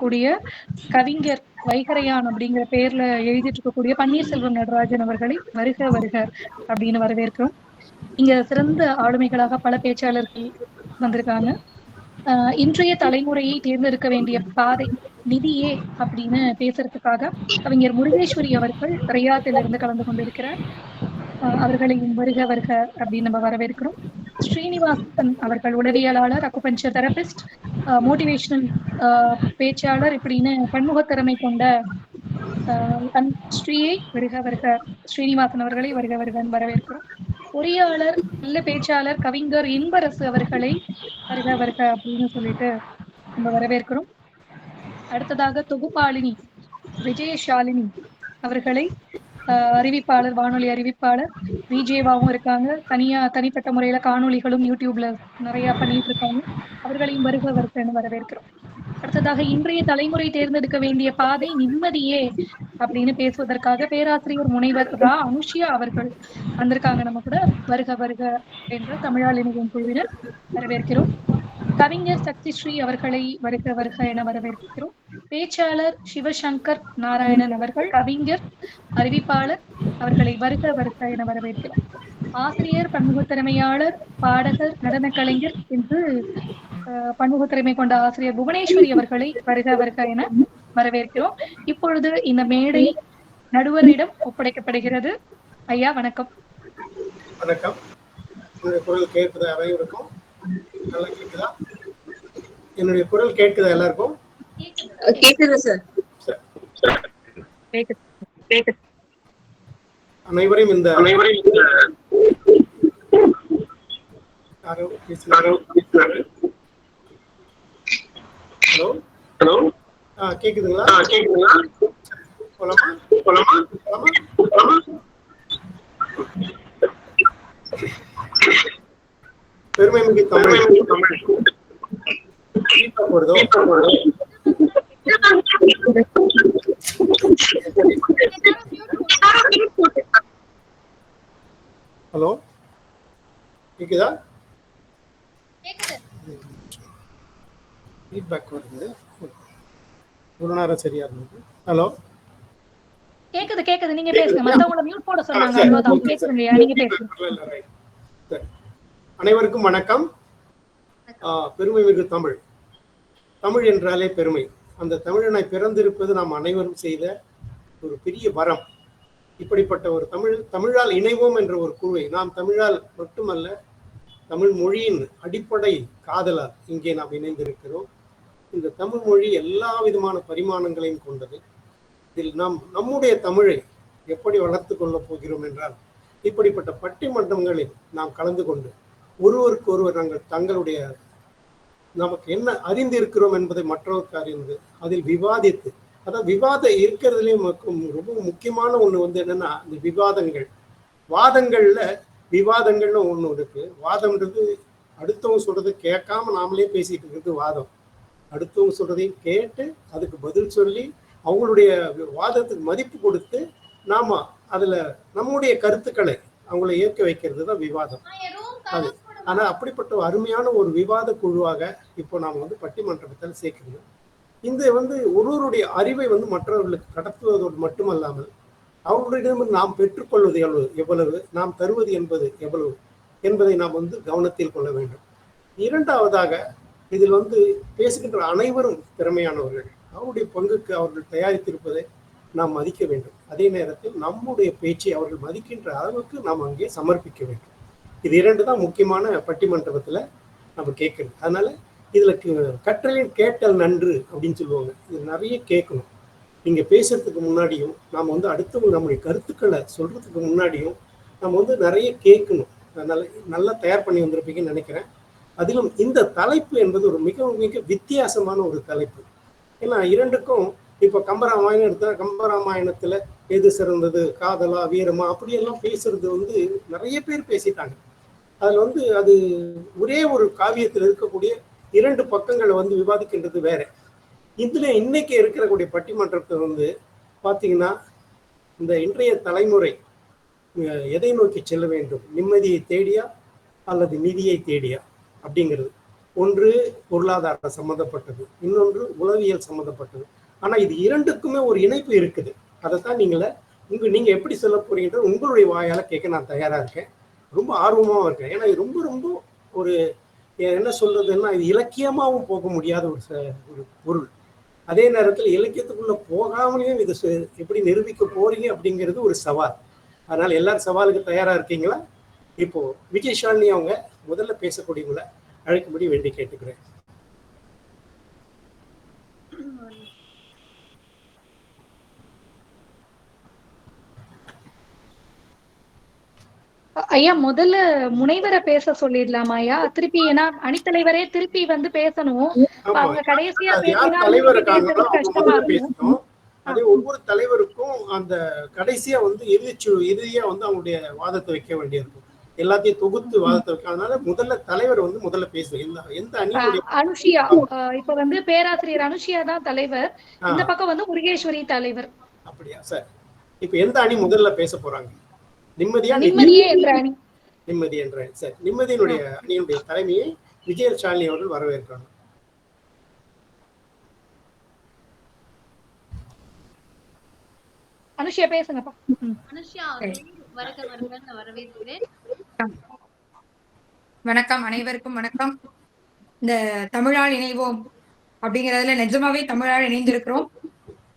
இருக்கக்கூடிய கவிஞர் வைகரையான் அப்படிங்கிற பேர்ல எழுதிட்டு இருக்கக்கூடிய பன்னீர்செல்வம் நடராஜன் அவர்களை வருக வருக அப்படின்னு வரவேற்கிறோம். இங்க சிறந்த ஆளுமைகளாக பல பேச்சாளர்கள் வந்திருக்காங்க. ஆஹ் இன்றைய தலைமுறையை தேர்ந்தெடுக்க வேண்டிய பாதை நிதியே அப்படின்னு பேசுறதுக்காக கவிஞர் முருகேஸ்வரி அவர்கள் ரியாத்திலிருந்து கலந்து கொண்டிருக்கிறார். அவர்களையும் வருக வருக அப்படின்னு நம்ம வரவேற்கிறோம். ஸ்ரீனிவாசன் அவர்கள் உளவியலாளர் அக்குபஞ்ச தெரபிஸ்ட் மோட்டிவேஷனல் பேச்சாளர் இப்படின்னு பன்முகத்திறமை கொண்ட தன் ஸ்ரீயை வருக வருக ஸ்ரீனிவாசன் அவர்களை வருக வருகன் வரவேற்கிறோம். பொறியாளர் நல்ல பேச்சாளர் கவிஞர் இன்பரசு அவர்களை வருக வருக அப்படின்னு சொல்லிட்டு நம்ம வரவேற்கிறோம். அடுத்ததாக தொகுப்பாளினி விஜயஷாலினி அவர்களை அறிவிப்பாளர் வானொலி அறிவிப்பாளர் விஜேவாவும் இருக்காங்க. தனியா தனிப்பட்ட முறையில காணொளிகளும் யூடியூப்ல நிறைய பண்ணிட்டு இருக்காங்க அவர்களையும் வருக வருகன்னு வரவேற்கிறோம். அடுத்ததாக இன்றைய தலைமுறை தேர்ந்தெடுக்க வேண்டிய பாதை நிம்மதியே அப்படின்னு பேசுவதற்காக பேராசிரியர் முனைவர் ரா. அனுஷியா அவர்கள் வந்திருக்காங்க. நம்ம கூட வருக வருக என்ற தமிழால் இணையும் குழுவினர் வரவேற்கிறோம். கவிஞர் சக்திஸ்ரீ அவர்களை வருக வருக என வரவேற்கிறோம். பேச்சாளர் சிவசங்கர் நாராயணன் அவர்கள் கவிஞர் அறிவிப்பாளர் அவர்களை வருக வருக என வரவேற்கிறோம் ஆசிரியர் பன்முகத்திறமையாளர் பாடகர் நடன கலைஞர் என்று பன்முகத்திறமை கொண்ட ஆசிரியர் புவனேஸ்வரி அவர்களை வருக வருக என வரவேற்கிறோம். இப்பொழுது இந்த மேடை நடுவரிடம் ஒப்படைக்கப்படுகிறது. ஐயா வணக்கம். வணக்கம். என்னுடைய குரல் கேட்குதா அனைவருக்கும்? நல்லா கேட்குதா? என்னுடைய குரல் கேட்குதா எல்லாருக்கும்? கேக்குது சார். சரி. அனைவரையும் இந்த ஹலோ? ஹலோ? ஆ கேக்குதுங்களா? ஆ கேக்குதுங்களா? போலாமா? போலாமா? போலாமா? பெருமை மிகு தமிழ். வருதோ ஹலோ? கேக்குதா? ஃபீட்பேக் வருது. ஒரு நேரம் சரியா இருந்தது. ஹலோ? கேக்குது கேக்குது. நீங்க பேசுங்க. மத்தவங்கள மியூட் போட சொன்னாங்க. அவ்வளவுதான். கேக்குதுங்கய்யா நீங்க பேசுங்க. அனைவருக்கும் வணக்கம். பெருமை மிகு தமிழ். தமிழ் என்றாலே பெருமை. அந்த தமிழனை பிறந்திருப்பது நாம் அனைவரும் செய்த ஒரு பெரிய வரம். இப்படிப்பட்ட ஒரு தமிழ் தமிழால் இணைவோம் என்ற ஒரு குழுவை நாம் தமிழால் மட்டுமல்ல தமிழ் மொழியின் அடிப்படை காதலால் இங்கே நாம் இணைந்திருக்கிறோம். இந்த தமிழ் மொழி எல்லா விதமான பரிமாணங்களையும் கொண்டது. இதில் நாம் நம்முடைய தமிழை எப்படி வளர்த்து கொள்ளப் போகிறோம் என்றால் இப்படிப்பட்ட பட்டிமன்றங்களில் நாம் கலந்து கொண்டு ஒருவருக்கு ஒருவர் நாங்கள் தங்களுடைய நமக்கு என்ன அறிந்து இருக்கிறோம் என்பதை மற்றவருக்கு அறிந்து அதில் விவாதித்து அதாவது விவாதம் இருக்கிறதுலேயும் ரொம்ப முக்கியமான ஒன்று வந்து என்னன்னா இந்த விவாதங்கள். வாதங்கள்ல விவாதங்கள்னு ஒன்று இருக்கு. வாதம்ன்றது அடுத்தவங்க சொல்றதை கேட்காம நாமளே பேசிட்டு இருக்கிறது வாதம். அடுத்தவங்க சொல்றதையும் கேட்டு அதுக்கு பதில் சொல்லி அவங்களுடைய வாதத்துக்கு மதிப்பு கொடுத்து நாம அதுல நம்முடைய கருத்துக்களை அவங்கள ஏற்க வைக்கிறது தான் விவாதம் அது ஆனால் அப்படிப்பட்ட ஒரு அருமையான ஒரு விவாத குழுவாக இப்போ நாம் வந்து பட்டிமன்றத்தில் சேர்க்கணும் இந்த வந்து ஒருவருடைய அறிவை வந்து மற்றவர்களுக்கு கடத்துவதோடு மட்டுமல்லாமல் அவர்களிடம் நாம் பெற்றுக்கொள்வது எவ்வளவு எவ்வளவு நாம் தருவது என்பது எவ்வளவு என்பதை நாம் வந்து கவனத்தில் கொள்ள வேண்டும். இரண்டாவதாக இதில் வந்து பேசுகின்ற அனைவரும் திறமையானவர்கள். அவருடைய பங்குக்கு அவர்கள் தயாரித்திருப்பதை நாம் மதிக்க வேண்டும். அதே நேரத்தில் நம்முடைய பேச்சை அவர்கள் மதிக்கின்ற அளவுக்கு நாம் அங்கே சமர்ப்பிக்க வேண்டும். இது இரண்டு தான் முக்கியமான பட்டிமன்றத்தில் நம்ம கேட்கணும் அதனால இதில் கற்றலின் கேட்டல் நன்று அப்படின்னு சொல்லுவாங்க. இது நிறைய கேட்கணும். நீங்கள் பேசுறதுக்கு முன்னாடியும் நாம் வந்து அடுத்தவங்க நம்முடைய கருத்துக்களை சொல்றதுக்கு முன்னாடியும் நம்ம வந்து நிறைய கேட்கணும். அதனால் நல்லா தயார் பண்ணி வந்திருப்பீங்கன்னு நினைக்கிறேன். அதிலும் இந்த தலைப்பு என்பது ஒரு மிக மிக வித்தியாசமான ஒரு தலைப்பு. ஏன்னா இரண்டுக்கும் இப்போ கம்பராமாயணம் எடுத்தா கம்பராமாயணத்தில் எது சிறந்தது? காதலா வீரமா? அப்படியெல்லாம் பேசுறது வந்து நிறைய பேர் பேசிட்டாங்க. அதில் வந்து அது ஒரே ஒரு காவியத்தில் இருக்கக்கூடிய இரண்டு பக்கங்களை வந்து விவாதிக்கின்றது வேற. இதுல இன்னைக்கு இருக்கக்கூடிய பட்டிமன்றத்தை வந்து பார்த்தீங்கன்னா இந்த இன்றைய தலைமுறை எதை நோக்கி செல்ல வேண்டும்? நிம்மதியை தேடியா அல்லது நிதியை தேடியா? அப்படிங்கிறது. ஒன்று பொருளாதார சம்மந்தப்பட்டது இன்னொன்று உளவியல் சம்மந்தப்பட்டது. ஆனால் இது இரண்டுக்குமே ஒரு இணைப்பு இருக்குது. அதை தான் நீங்கள உங்க நீங்க எப்படி சொல்ல போறீங்கன்றது உங்களுடைய வாயால் கேட்க நான் தயாரா இருக்கேன். ரொம்ப ஆர்வமாகவும் இருக்கேன். ஏன்னா இது ரொம்ப ரொம்ப ஒரு என்ன சொல்றதுன்னா இது இலக்கியமாகவும் போக முடியாத ஒரு ச- ஒரு பொருள். அதே நேரத்தில் இலக்கியத்துக்குள்ள போகாமலேயும் இது எப்படி நிரூபிக்க போறீங்க அப்படிங்கிறது ஒரு சவால். அதனால எல்லாரும் சவாலுக்கு தயாரா இருக்கீங்களா? இப்போ விஜய் ஷாலினி அவங்க முதல்ல பேசக்கூடியவங்களை அழைக்கும்படி வேண்டி கேட்டுக்கிறேன். ஐயா முதல்ல முனைவரை பேச சொல்லிடலாமா ஐயா? திருப்பி ஏன்னா அணித்தலைவரே திருப்பி வந்து பேசணும். அவங்க கடைசியா பேசினா கஷ்டமா இருக்கும். அதே ஒவ்வொரு தலைவருக்கும் அந்த கடைசியா வந்து இறுதிச்சு இறுதியா வந்து அவங்களுடைய வாதத்தை வைக்க வேண்டியிருக்கும். எல்லாத்தையும் தொகுத்து வாதத்தை வைக்க அதனால முதல்ல தலைவர் வந்து முதல்ல பேசுவேன் எந்த அணியுடைய அனுஷியா இப்ப வந்து பேராசிரியர் அனுஷியா தான் தலைவர். இந்த பக்கம் வந்து முருகேஸ்வரி தலைவர். அப்படியா சார். இப்ப எந்த அணி முதல்ல பேச போறாங்க? நிம்மதியா நிதி நிம்மதியே என்ற அணி நிம்மதி என்ற சார் நிம்மதியினுடைய அணியினுடைய தலைமையை விஜய ஷாலினி அவர்கள் வரவேற்கிறாங்க அனுஷியா பேசுங்கப்பா. வரவேற்கிறேன். வணக்கம் அனைவருக்கும் வணக்கம். இந்த தமிழால் இணைவோம் அப்படிங்கறதுல நிஜமாவே தமிழால் இணைந்திருக்கிறோம்.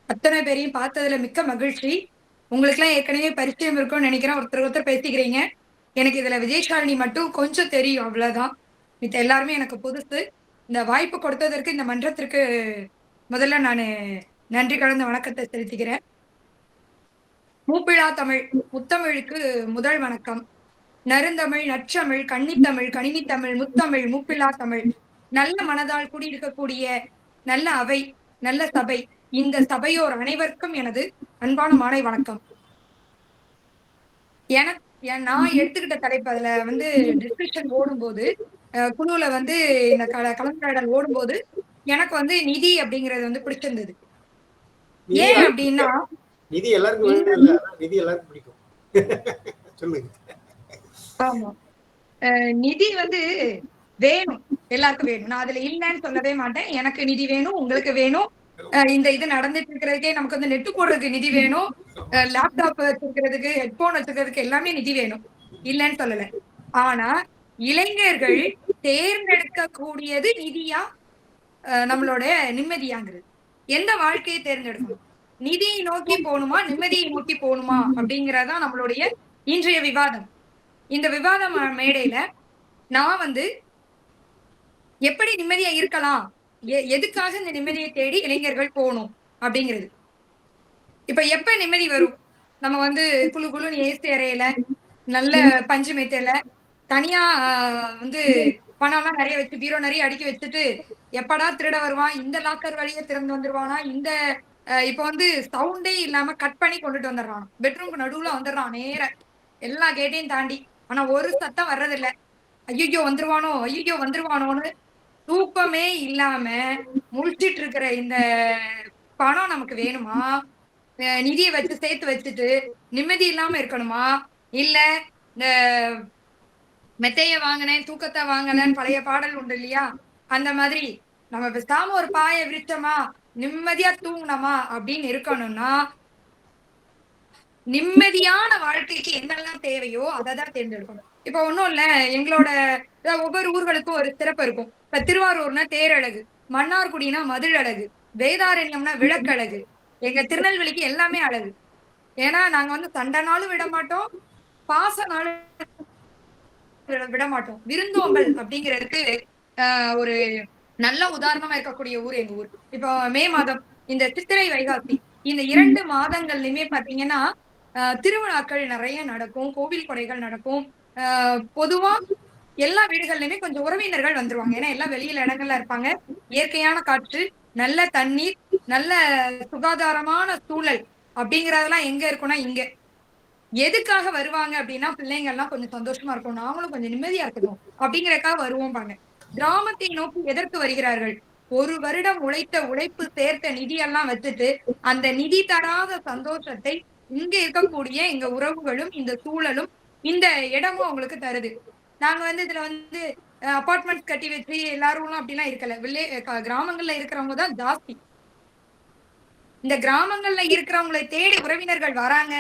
அத்தனை பேரையும் பார்த்ததுல மிக்க மகிழ்ச்சி. உங்களுக்கு எல்லாம் ஏற்கனவே பரிச்சயம் இருக்கும்னு நினைக்கிறேன். ஒருத்தர் ஒருத்தர் பேசிக்கிறீங்க. எனக்கு இதுல விஜயசாலினி மட்டும் கொஞ்சம் தெரியும். அவ்வளவுதான். மித்த எல்லாருமே எனக்கு புதுசு. இந்த வாய்ப்பு கொடுத்ததற்கு இந்த மன்றத்திற்கு முதல்ல நான் நன்றி கலந்த வணக்கத்தை செலுத்திக்கிறேன். மூப்பிழா தமிழ் முத்தமிழுக்கு முதல் வணக்கம். நறுந்தமிழ் நற்றமிழ் கன்னித்தமிழ் கணினித்தமிழ் முத்தமிழ் மூப்பிழா தமிழ். நல்ல மனதால் கூடியிருக்கக்கூடிய நல்ல அவை நல்ல சபை. இந்த சபையோர் அனைவருக்கும் எனது அன்பான மாலை வணக்கம். எனக்கு என் நான் எடுத்துக்கிட்ட தலைப்பு அதுல வந்து டிஸ்கஷன் ஓடும்போது குழுல வந்து இந்த கல கலந்துரையாடல் ஓடும்போது எனக்கு வந்து நிதி அப்படிங்கிறது வந்து பிடிச்சிருந்தது. நிதி ஏன் அப்படின்னா நிதி எல்லாருக்கும் நிதி எல்லாருக்கும் பிடிக்கும். சொல்லுங்க. ஆமா. நிதி வந்து வேணும். எல்லாருக்கும் வேணும். நான் அதுல இல்லைன்னு சொல்லவே மாட்டேன். எனக்கு நிதி வேணும் உங்களுக்கு வேணும். இந்த இது நடந்துட்டு இருக்கிறதுக்கே நமக்கு வந்து நெட்டு போடுறதுக்கு நிதி வேணும். லேப்டாப் வச்சிருக்கிறதுக்கு ஹெட்போன் வச்சிருக்கிறதுக்கு எல்லாமே நிதி வேணும். இல்லைன்னு சொல்லல. ஆனா இளைஞர்கள் தேர்ந்தெடுக்கக்கூடியது நிதியா நம்மளோட நிம்மதியாங்கிறது. எந்த வாழ்க்கையை தேர்ந்தெடுக்கணும்? நிதியை நோக்கி போகணுமா நிம்மதியை நோக்கி போகணுமா அப்படிங்கறதுதான் நம்மளுடைய இன்றைய விவாதம். இந்த விவாதம் மேடையில நான் வந்து எப்படி நிம்மதியா இருக்கலாம் எதுக்காக இந்த நிம்மதியை தேடி இளைஞர்கள் போகணும் அப்படிங்கிறது. இப்ப எப்ப நிம்மதி வரும்? நம்ம வந்து குழு குழுன்னு ஏசி அறையில நல்ல பஞ்சு மெத்தையில தனியா வந்து வந்து பணம்லாம் நிறைய வச்சு பீரோ நிறைய அடுக்கி வச்சுட்டு எப்படா திருட வருவான் இந்த லாக்கர் வழியே திறந்து வந்துருவானா இந்த ஆஹ், இப்ப வந்து சவுண்டே இல்லாம கட் பண்ணி கொண்டுட்டு வந்துடுறான். பெட்ரூம்க்கு நடுவுல வந்துடுறான் நேர. எல்லா கேட்டையும் தாண்டி. ஆனா ஒரு சத்தம் வர்றதில்ல. ஐயோ வந்துருவானோ ஐயோ வந்துருவானோன்னு தூக்கமே இல்லாம முழிச்சிட்டு இருக்கிற இந்த பணம் நமக்கு வேணுமா? அஹ் நிதியை வச்சு சேர்த்து வச்சுட்டு நிம்மதி இல்லாம இருக்கணுமா? இல்ல இந்த மெத்தைய வாங்கினேன் தூக்கத்தை வாங்கினேன்னு பழைய பாடல் உண்டு இல்லையா? அந்த மாதிரி நம்ம பேசாம ஒரு பாய விரிச்சோமா? நிம்மதியா தூங்கினோமா? அப்படின்னு இருக்கணும்னா நிம்மதியான வாழ்க்கைக்கு என்னெல்லாம் தேவையோ அதை தான் தேர்ந்தெடுக்கணும். இப்ப ஒண்ணும் இல்ல எங்களோட ஒவ்வொரு ஊர்களுக்கும் ஒரு சிறப்பு இருக்கும். இப்ப திருவாரூர்னா தேரழகு மன்னார்குடினா மதில் அழகு வேதாரண்யம்னா விளக்கழகு. எங்க திருநெல்வேலிக்கு எல்லாமே அழகு. ஏன்னா நாங்க வந்து சண்டைனாலும் விட மாட்டோம் பாசனாலும் விட- விட மாட்டோம். விருந்தோம்பல் அப்படிங்கிறதுக்கு ஆஹ், ஒரு நல்ல உதாரணமா இருக்கக்கூடிய ஊர் எங்க ஊர். இப்போ மே மாதம் இந்த சித்திரை வைகாசி இந்த இரண்டு மாதங்கள்லயுமே பாத்தீங்கன்னா திருவிழாக்கள் நிறைய நடக்கும் கோவில் கொடைகள் நடக்கும். பொதுவா எல்லா வீடுகள்லயுமே கொஞ்சம் உறவினர்கள் வந்துருவாங்க. ஏன்னா எல்லாம் வெளியில இடங்கள்ல இருப்பாங்க. இயற்கையான காற்று நல்ல தண்ணீர் நல்ல சுகாதாரமான சூழல் அப்படிங்கறதெல்லாம் எங்க இருக்கும்னா இங்க. எதுக்காக வருவாங்க அப்படின்னா பிள்ளைங்க எல்லாம் கொஞ்சம் சந்தோஷமா இருக்கும். நாமளும் கொஞ்சம் நிம்மதியா இருக்கணும் அப்படிங்கறதுக்காக வருவோம் பாருங்க கிராமத்தை நோக்கி எதற்கு வருகிறார்கள்? ஒரு வருடம் உழைத்த உழைப்பு சேர்த்த நிதியெல்லாம் வச்சுட்டு அந்த நிதி தராத சந்தோஷத்தை இங்க இருக்கக்கூடிய எங்க உறவுகளும் இந்த சூழலும் இந்த இடமும் அவங்களுக்கு தருது. நாங்க வந்து இதுல வந்து அபார்ட்மெண்ட் கட்டி வச்சு எல்லாரும் அப்படிலாம் இருக்கல. வில்லே கிராமங்கள்ல இருக்கிறவங்க தான் ஜாஸ்தி. இந்த கிராமங்கள்ல இருக்கிறவங்களை தேடி உறவினர்கள் வராங்க.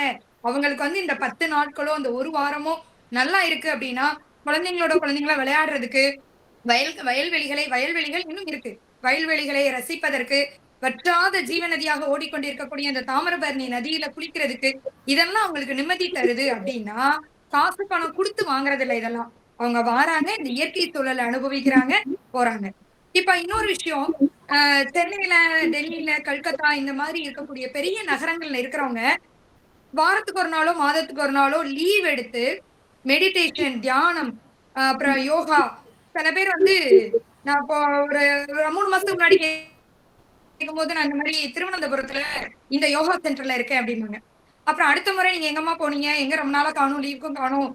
அவங்களுக்கு வந்து இந்த பத்து நாட்களோ இந்த ஒரு வாரமோ நல்லா இருக்கு அப்படின்னா குழந்தைங்களோட குழந்தைங்களா விளையாடுறதுக்கு வயல் வயல்வெளிகளை வயல்வெளிகள் இன்னும் இருக்கு. வயல்வெளிகளை ரசிப்பதற்கு வற்றாத ஜீவ நதியாக ஓடிக்கொண்டிருக்கக்கூடிய அந்த தாமிரபரணி நதியில குளிக்கிறதுக்கு இதெல்லாம் அவங்களுக்கு நிம்மதி தருது அப்படின்னா காசு பணம் கொடுத்து வாங்குறது இல்லை இதெல்லாம். அவங்க வாராங்க இந்த இயற்கை சூழலை அனுபவிக்கிறாங்க போறாங்க. இப்ப இன்னொரு விஷயம் ஆஹ் சென்னையில டெல்லியில கல்கத்தா இந்த மாதிரி இருக்கக்கூடிய பெரிய நகரங்கள்ல இருக்கிறவங்க வாரத்துக்கு ஒரு நாளோ மாதத்துக்கு ஒரு நாளோ லீவ் எடுத்து மெடிடேஷன் தியானம் அப்புறம் யோகா சில பேர் வந்து நான் இப்போ ஒரு ஒரு மூணு மாசத்துக்கு முன்னாடி கேட்கும்போது நான் இந்த மாதிரி திருவனந்தபுரத்துல இந்த யோகா சென்டர்ல இருக்கேன் அப்படின்னாங்க. அப்புறம் அடுத்த முறை நீங்க எங்கம்மா போனீங்க? எங்க ரொம்ப நாளா காணும் லீவுக்கும் காணும்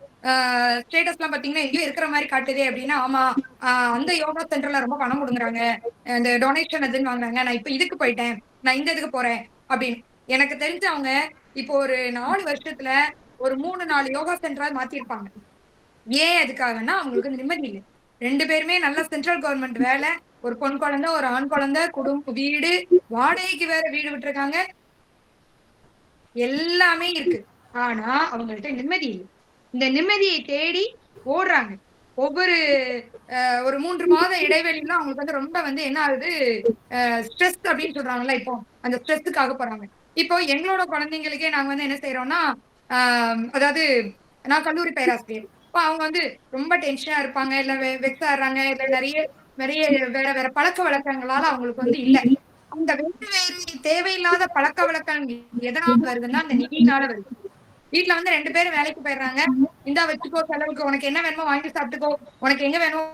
ஸ்டேட்டஸ் எல்லாம் பாத்தீங்கன்னா எங்கேயும் இருக்கிற மாதிரி காட்டுதே அப்படின்னா ஆமா ஆஹ் அந்த யோகா சென்டர்ல ரொம்ப பணம் கொடுக்குறாங்க இந்த டொனேஷன் அதுன்னு வாங்குறாங்க. நான் இப்ப இதுக்கு போயிட்டேன். நான் இந்த இதுக்கு போறேன் அப்படின்னு. எனக்கு தெரிஞ்சவங்க இப்போ ஒரு நாலு வருஷத்துல ஒரு மூணு நாலு யோகா சென்டரா மாத்திருப்பாங்க. ஏன் அதுக்காகன்னா அவங்களுக்கு நிம்மதி இல்லை. ரெண்டு பேருமே நல்ல சென்ட்ரல் கவர்மெண்ட் வேலை. ஒரு பொன் குழந்தை ஒரு ஆண் குழந்தை குடும்ப வீடு வாடகைக்கு வேற வீடு விட்டுருக்காங்க. எல்லாமே இருக்கு. ஆனா அவங்கள்ட்ட நிம்மதி இல்லை. இந்த நிம்மதியை தேடி ஓடுறாங்க. ஒவ்வொரு ஒரு மூன்று மாத இடைவெளியில அவங்களுக்கு வந்து ரொம்ப வந்து என்ன ஆகுது? ஸ்ட்ரெஸ் அப்படின்னு சொல்றாங்கல்ல இப்போ. அந்த ஸ்ட்ரெஸ்ஸுக்காக போறாங்க. இப்போ எங்களோட குழந்தைங்களுக்கே நாங்க வந்து என்ன செய்யறோம்னா ஆஹ், அதாவது நான் கல்லூரி பேராசிரியர். இப்போ அவங்க வந்து ரொம்ப டென்ஷனா இருப்பாங்க இல்ல வெக்ஸ் ஆடுறாங்க இல்ல நிறைய நிறைய வேற வேற பழக்க வழக்கங்களால அவங்களுக்கு வந்து இல்ல. அந்த வேறு வேறு தேவையில்லாத பழக்க வழக்கங்கள் எதனால வருதுன்னா அந்த நிதியினால வருது. வீட்டுல வந்து ரெண்டு பேரும் வேலைக்கு போயிடுறாங்க. இந்தா வச்சுக்கோ செலவுக்கு உனக்கு என்ன வேணுமோ வாங்கி சாப்பிட்டுக்கோ உனக்கு எங்க வேணுமோ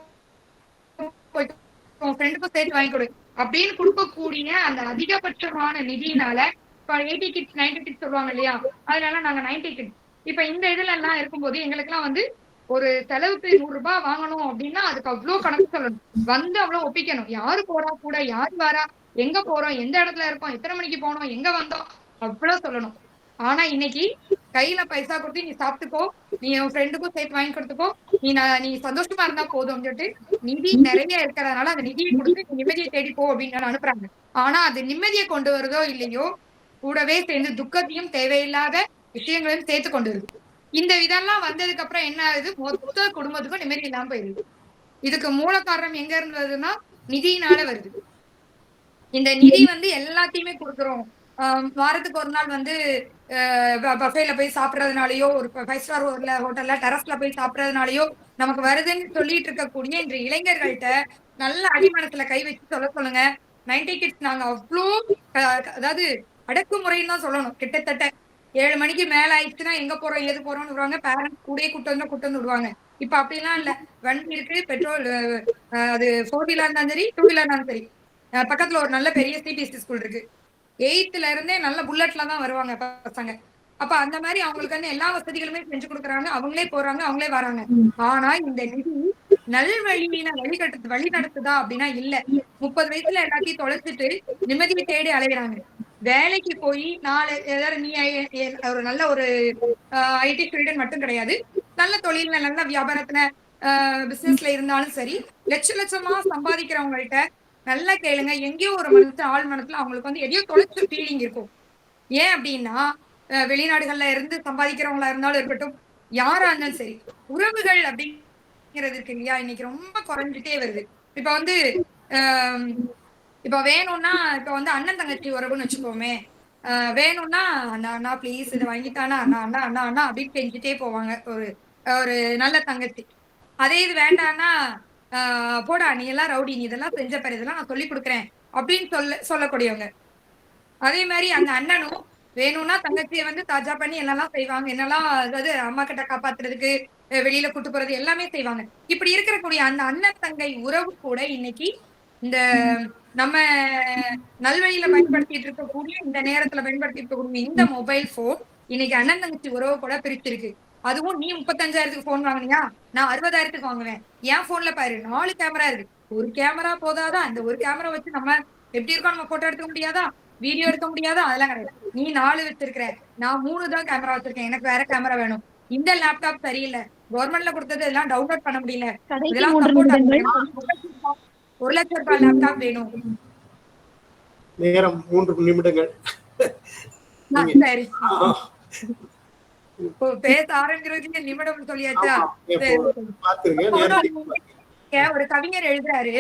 உன் ஃப்ரெண்டுக்கும் சேர்த்து வாங்கி கொடு அப்படின்னு கொடுக்கக்கூடிய அந்த அதிகபட்சமான நிதியினால இப்ப எயிட்டி கிட்ஸ் நைன்டி கிட்ஸ் சொல்லுவாங்க இல்லையா? அதனால நாங்க நைன்டி கிட்ஸ் இப்ப இந்த இதுல எல்லாம் இருக்கும்போது எங்களுக்கு எல்லாம் வந்து ஒரு செலவுக்கு நூறு ரூபாய் வாங்கணும் அப்படின்னா அதுக்கு அவ்வளவு கணக்கு சொல்லணும். வந்து அவ்வளவு ஒப்பிக்கணும். யாரு போறா கூட யாரு வரா எங்க போறோம் எந்த இடத்துல இருக்கோம் எத்தனை மணிக்கு போனோம் எங்க வந்தோம் அவ்வளவு சொல்லணும். ஆனா இன்னைக்கு கையில பைசா கொடுத்து நீ சாப்பிட்டுக்கோ நீ உன் ஃப்ரெண்டுக்கும் சேர்த்து வாங்கி கொடுத்துக்கோ நீ நீ சந்தோஷமா இருந்தா போதும் சொல்லிட்டு நிதி நிறைய இருக்கிறதுனால அந்த நிதியை கொடுத்து நிம்மதியை தேடி போ அப்படின்னு அனுப்புறாங்க. ஆனா அது நிம்மதியை கொண்டு வருதோ இல்லையோ கூடவே சேர்ந்து துக்கத்தையும் தேவையில்லாத விஷயங்களையும் சேர்த்து கொண்டு வருது. இந்த இதெல்லாம் வந்ததுக்கு அப்புறம் என்ன ஆகுது? மொத்த குடும்பத்துக்கும் நிம்மதி இல்லாம போயிருது. இதுக்கு மூல காரணம் எங்க இருந்து வருதுன்னா நிதியினால வருது. இந்த நிதி வந்து எல்லாத்தையுமே கொடுக்குறோம். ஆஹ் வாரத்துக்கு ஒரு நாள் வந்து பஃபேல போய் சாப்பிடுறதுனாலயோ ஒரு ஃபைவ் ஸ்டார் ஹோட்டல்ல டெரஸ்ல போய் சாப்பிடுறதுனாலயோ நமக்கு வருதுன்னு சொல்லிட்டு இருக்கக்கூடிய இன்று இளைஞர்கள்ட்ட நல்ல அடிமனத்துல கை வச்சு சொல்ல சொல்லுங்க. நைன்டி கிட்ஸ் நாங்க அவ்வளோ அதாவது அடக்குமுறைன்னு தான் சொல்லணும். கிட்டத்தட்ட ஏழு மணிக்கு மேல ஆயிடுச்சுன்னா எங்க போறோம் எது போறோம்னு விடுவாங்க. பேரண்ட்ஸ் கூடயே கூட்டு வந்து கூட்டு வந்து விடுவாங்க. இப்ப அப்படிலாம் இல்ல. வண்டி இருக்கு பெட்ரோல் அது ஃபோர் வீலர் இருந்தாலும் சரி டூ வீலர் இருந்தாலும் சரி. பக்கத்துல ஒரு நல்ல பெரிய சிபிஎஸ்சி ஸ்கூல் இருக்கு. எயித்துல இருந்தே நல்ல புல்லட்ல தான் வருவாங்க பசங்க. அப்ப அந்த மாதிரி அவங்களுக்கு வந்து எல்லா வசதிகளுமே செஞ்சு கொடுக்குறாங்க. அவங்களே போறாங்க அவங்களே வராங்க. ஆனா இந்த நிதி நல்வழியின வழிகட்டு வழி நடத்துதா அப்படின்னா இல்ல. முப்பது வயசுல எல்லாத்தையும் தொலைச்சிட்டு நிம்மதியை தேடி அலைகிறாங்க வேலைக்கு போய் நாலு ஏதாவது நீ ஒரு நல்ல ஒரு ஐடி ஃபீல்டு மட்டும் கிடையாது. நல்ல தொழில நல்ல வியாபாரத்துல பிசினஸ்ல இருந்தாலும் சரி லட்ச லட்சமா சம்பாதிக்கிறவங்கள்ட்ட நல்லா கேளுங்க. எங்கேயோ ஒரு மனசு ஆள் மனத்துல அவங்களுக்கு வந்து எதையோ தொலைச்ச ஃபீலிங் இருக்கும். ஏன் அப்படின்னா அஹ் வெளிநாடுகள்ல இருந்து சம்பாதிக்கிறவங்களா இருந்தாலும் இருக்கட்டும் யாரா இருந்தாலும் சரி உறவுகள் அப்படிங்கிறது இருக்கு இல்லையா? இன்னைக்கு ரொம்ப குறைஞ்சிட்டே வருது. இப்ப வந்து இப்ப வேணும்னா இப்ப வந்து அண்ணன் தங்கச்சி உறவுன்னு வச்சுக்கோமே. ஆஹ் வேணும்னா அண்ணா அண்ணா ப்ளீஸ் இதை வாங்கித்தானா அண்ணா அண்ணா அண்ணா அண்ணா அப்படின்னு கெஞ்சிட்டே போவாங்க. ஒரு ஒரு நல்ல தங்கச்சி. அதே இது வேண்டாம்னா ஆஹ் போடா நீ எல்லாம் ரவுடி நீ இதெல்லாம் செஞ்ச பாரு இதெல்லாம் நான் சொல்லி கொடுக்குறேன் அப்படின்னு சொல்ல சொல்லக்கூடியவங்க. அதே மாதிரி அந்த அண்ணனும் வேணும்னா தங்கச்சியை வந்து தாஜா பண்ணி என்னெல்லாம் செய்வாங்க என்னெல்லாம் அதாவது அம்மா கிட்ட காப்பாத்துறதுக்கு வெளியில கூட்டு போறது எல்லாமே செய்வாங்க. இப்படி இருக்கக்கூடிய அந்த அண்ணன் தங்கை உறவு கூட இன்னைக்கு இந்த நம்ம நல்வழியில பயன்படுத்திட்டு இருக்கக்கூடிய இந்த நேரத்துல பயன்படுத்திட்டு இருக்கக்கூடிய இந்த மொபைல் போன் இன்னைக்கு அண்ணன் தங்கச்சி உறவு கூட பிரிச்சிருக்கு. அதுவும் நீ முப்பத்தஞ்சாயிரத்துக்கு போன் வாங்குனியா? நான் அறுபதாயிரத்துக்கு வாங்குவேன். என் போன்ல பாரு நாலு கேமரா இருக்கு. ஒரு கேமரா போதாதா? அந்த ஒரு கேமரா வச்சு நம்ம எப்படி இருக்கோம்? நம்ம போட்டோ எடுக்க முடியாதா? வீடியோ எடுக்க முடியாதா? அதெல்லாம் கிடையாது. நீ நாலு வச்சிருக்கிற. நான் மூணு தான் கேமரா வச்சிருக்கேன். எனக்கு வேற கேமரா வேணும். இந்த லேப்டாப் சரியில்லை. கவர்மெண்ட்ல கொடுத்தது எல்லாம் டவுன்லோட் பண்ண முடியல. இதெல்லாம் ஒரு லட்சம் ரூபாய் லேப்டாப் வேணும். நேரம் மூன்று நிமிடங்கள். சரி. பேச ஆரம்பிக்கிறதுக்கு நிமிடம் சொல்லியாச்சா? ஒரு கவிஞர் எழுதுறாரு.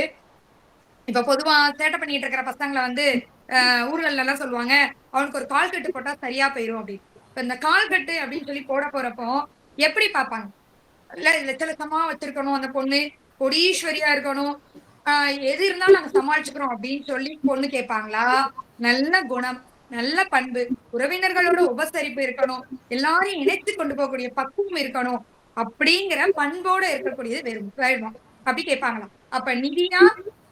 இப்ப பொதுவா சேட்டை பண்ணிட்டு இருக்கிற பசங்களை வந்து ஊர்கள்ல எல்லாம் சொல்லுவாங்க அவனுக்கு ஒரு கால் கட்டு போட்டா சரியா போயிரும் அப்படின்னு இப்ப இந்த கால் கட்டு அப்படின்னு சொல்லி போட போறப்போ எப்படி பார்ப்பாங்க? இல்ல லட்சலட்சமா வச்சிருக்கணும் அந்த பொண்ணு கொடீஸ்வரியா இருக்கணும் எது இருந்தாலும் நாங்க சமாளிச்சுக்கிறோம் அப்படின்னு சொல்லி பொண்ணு கேட்பாங்களா? நல்ல குணம் நல்ல பண்பு உறவினர்களோட உபசரிப்பு இருக்கணும் எல்லாரையும் இணைத்து கொண்டு போகக்கூடிய பக்குவம் இருக்கணும் அப்படிங்கிற பண்போட இருக்கக்கூடியது வேணும் அப்படி கேட்பாங்களாம். அப்ப நிதியா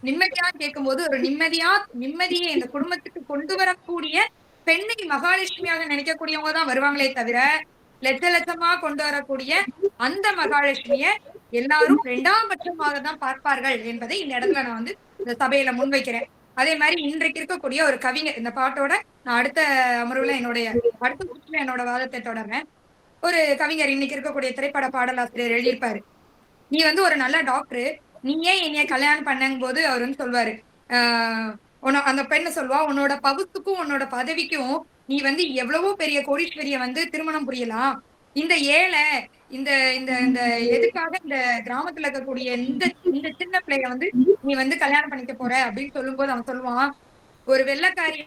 நிம்மதியா கேட்கும்போது ஒரு நிம்மதியா நிம்மதியை இந்த குடும்பத்துக்கு கொண்டு வரக்கூடிய பெண்ணை மகாலட்சுமியாக நினைக்கக்கூடியவங்க தான் வருவாங்களே தவிர லட்ச லட்சமா கொண்டு வரக்கூடிய அந்த மகாலட்சுமிய எல்லாரும் இரண்டாம் பட்சமாக தான் பார்ப்பார்கள் என்பதை இந்த இடத்துல நான் வந்து இந்த சபையில முன்வைக்கிறேன். அதே மாதிரி இன்றைக்கு இருக்கக்கூடிய ஒரு கவிஞர் இந்த பாட்டோட நான் அடுத்த அமர்வுல என்னுடைய அடுத்த சுற்றுல என்னோட வாதத்தை தொடர்றேன். ஒரு கவிஞர் இன்னைக்கு இருக்கக்கூடிய திரைப்பட பாடலாசிரியர் எழுதியிருப்பாரு. நீ வந்து ஒரு நல்ல டாக்டர் நீ ஏன் என்னைய கல்யாணம் பண்ணும் போது அவர் வந்து சொல்வாரு. ஆஹ் உன்ன- அந்த பெண்ணு சொல்வா உன்னோட பகுத்துக்கும் உன்னோட பதவிக்கும் நீ வந்து எவ்வளவோ பெரிய கோடீஸ்வரிய வந்து திருமணம் புரியலாம். இந்த ஏழை இந்த இந்த இந்த எதுக்காக இந்த கிராமத்துல இருக்கக்கூடிய இந்த இந்த சின்ன பிள்ளைய வந்து நீ வந்து கல்யாணம் பண்ணிக்க போற அப்படின்னு சொல்லும் போது அவன் சொல்லுவான் ஒரு வெள்ளக்காரிய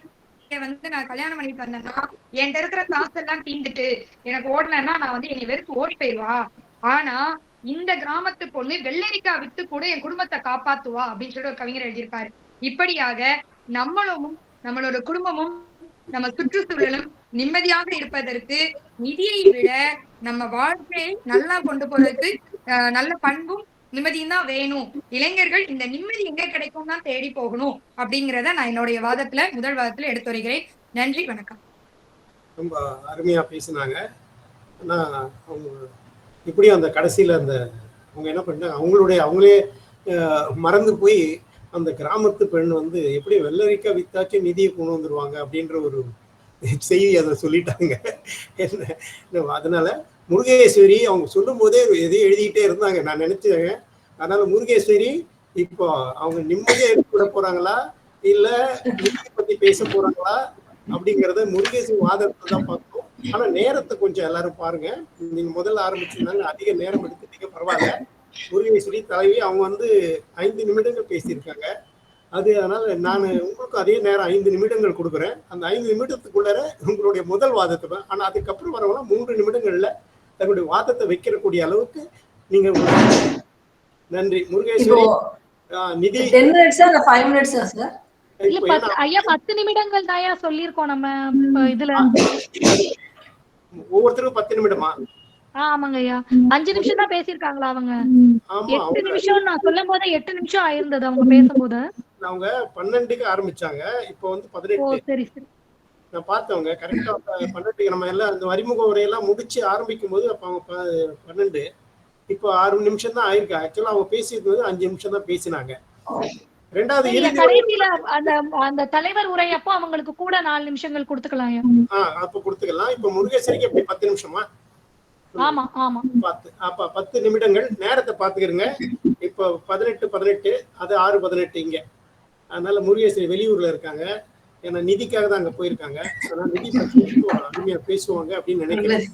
வந்து நான் கல்யாணம் பண்ணிட்டு வந்தேன்னா என்கிட்ட இருக்கிற காசு எல்லாம் தீந்துட்டு எனக்கு ஓடலைன்னா நான் வந்து என்னை வெறுத்து ஓடி போயிடுவா ஆனா இந்த கிராமத்து பொண்ணு வெள்ளரிக்காய் வித்து கூட என் குடும்பத்தை காப்பாத்துவா அப்படின்னு சொல்லிட்டு ஒரு கவிஞர் எழுதியிருப்பாரு. இப்படியாக நம்மளும் நம்மளோட குடும்பமும் நம்ம சுற்றுச்சூழலும் நிம்மதியாக இருப்பதற்கு நிதியை விட நம்ம வாழ்க்கையை நல்லா கொண்டு போறதுக்கு நல்ல பண்பும் நிம்மதியும் தான் வேணும். இளைஞர்கள் இந்த நிம்மதி எங்க கிடைக்கும் தான் தேடி போகணும் அப்படிங்கறத நான் என்னுடைய வாதத்துல முதல் வாதத்துல எடுத்து வருகிறேன். நன்றி வணக்கம். ரொம்ப அருமையா பேசினாங்க. ஆனா அவங்க இப்படி அந்த கடைசியில அந்த அவங்க என்ன பண்ணாங்க அவங்களுடைய அவங்களே மறந்து போய் அந்த கிராமத்து பெண் வந்து எப்படி வெள்ளரிக்காய் வித்தாச்சு நிதியை கொண்டு வந்துருவாங்க அப்படின்ற ஒரு செய்ய அதை சொல்லிட்டாங்க. என்ன அதனால முருகேஸ்வரி அவங்க சொல்லும் போதே எதையும் எழுதிக்கிட்டே இருந்தாங்க. நான் நினைச்சேன். அதனால முருகேஸ்வரி இப்போ அவங்க நிம்மதியா இருக்க போறாங்களா? இல்ல நிதி பத்தி பேச போறாங்களா? அப்படிங்கறத முருகேஸ்வரி வாதத்தை தான் பார்த்தோம். ஆனா நேரத்தை கொஞ்சம் எல்லாரும் பாருங்க. நீங்க முதல்ல ஆரம்பிச்சிருந்தாங்க. அதிக நேரம் எடுத்துட்டீங்க. பரவாயில்ல. முருகேஸ்வரி தலைவி அவங்க வந்து ஐந்து நிமிடங்கள் பேசியிருக்காங்க. அது அதனால நான் உங்களுக்கும் அதே நேரம் ஐந்து நிமிடங்கள் கொடுக்குறேன். அந்த ஐந்து நிமிடத்துக்குள்ளார உங்களுடைய முதல் வாதத்தை பா- ஆனா அதுக்கப்புறம் வரவங்க மூன்று நிமிடங்கள்ல தங்களுடைய வாதத்தை வைக்கிறக்கூடிய அளவுக்கு நீங்க நன்றி. முருகேஸ்வரி நிதி. ஐயா பத்து நிமிடங்கள் தாயா சொல்லியிருக்கோம் நம்ம இப்ப இதுல. ஒவ்வொருத்தருக்கும் பத்து நிமிடமா? ஆமாங்க ஐயா. அஞ்சு நிமிஷம் தான் பேசியிருக்காங்களா அவங்க? எட்டு நிமிஷம் நான் சொல்லும் போதே எட்டு நிமிஷம் ஆயிருந்தது அவங்க பேசும்போது. அவங்க பன்னெண்டுக்கு ஆரம்பிச்சாங்க. இப்போ வந்து பதினெட்டு. நான் பார்த்தவங்க கரெக்டா பன்னெண்டுக்கு நம்ம எல்லாம் அந்த அறிமுக உரையெல்லாம் முடிச்சு ஆரம்பிக்கும் போது அப்ப அவங்க பன்னெண்டு. இப்போ ஆறு நிமிஷம் தான் ஆயிருக்கு. ஆக்சுவலா அவங்க பேசியது வந்து அஞ்சு நிமிஷம் தான் பேசினாங்க. ரெண்டாவது தலைவர் உரை அப்போ அவங்களுக்கு கூட நாலு நிமிஷங்கள் கொடுத்துக்கலாம் ஐயா. ஆ அப்ப கொடுத்துக்கலாம். இப்ப முருகேசரிக்கு எப்படி பத்து நிமிஷமா? ஆமா ஆமா. பத்து அப்ப பத்து நிமிடங்கள். நேரத்தை பாத்துக்கிறங்க இப்போ பதினெட்டு பதினெட்டு. அது ஆறு பதினெட்டு இங்க. அதனால முருகேசரி வெளியூர்ல இருக்காங்க. ஏன்னா நிதிக்காக தான் அங்க போயிருக்காங்க. அதனால நிதி பத்தி அருமையா பேசுவாங்க அப்படின்னு நினைக்கிறேன்.